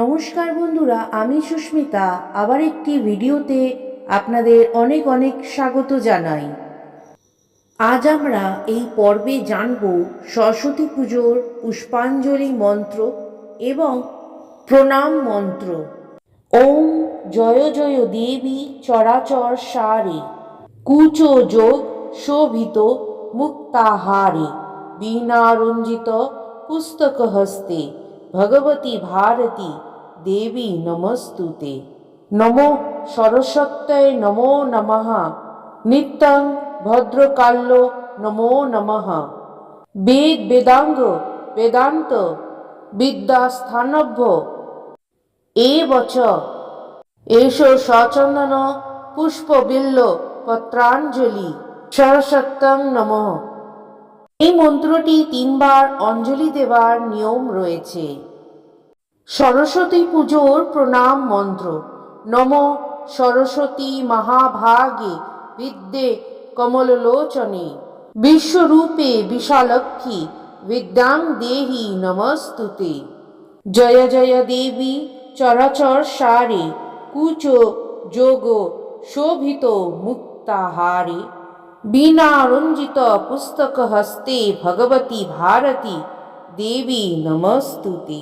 নমস্কার বন্ধুরা, আমি সুস্মিতা। আবার একটি ভিডিওতে আপনাদের অনেক অনেক স্বাগত জানাই। আজ আমরা এই পর্বে জানব সরস্বতী পুজোর পুষ্পাঞ্জলি মন্ত্র এবং প্রণাম মন্ত্র। ওম জয় জয় দেবী চরাচর সারে, কুচ যোগ শোভিত মুক্তাহারে, বীণারঞ্জিত পুস্তক হস্তে ভগবতী ভারতী দেবী নমস্তুতে। নমো সরস্বত্যয় নমো নমঃ। নিত্যং ভদ্রকাল্য নমো নমঃ। বেদ বেদাঙ্গ বেদান্ত বিদ্যাস্থানভ্য। এ বচ। এষ সচন্দন পুষ্পবিল্ল পত্রাঞ্জলি। সরস্বত্যং নমঃ। এই মন্ত্রটি তিনবার অঞ্জলি দেওয়ার নিয়ম রয়েছে। সরস্বতী পুজোর প্রণাম মন্ত্র। নম সরস্বতী মহাভাগে বিদ্যে কমললোচনে। বিশ্বরূপে বিশালক্ষী বিদ্যাং দেহি নমস্তুতে। জয় জয় দেবী চরাচর সারে। কুচ যোগ শোভিত মুক্তাহারে। পুস্তক হস্তে ভগবতী ভারতী দেবী নমস্তুতে।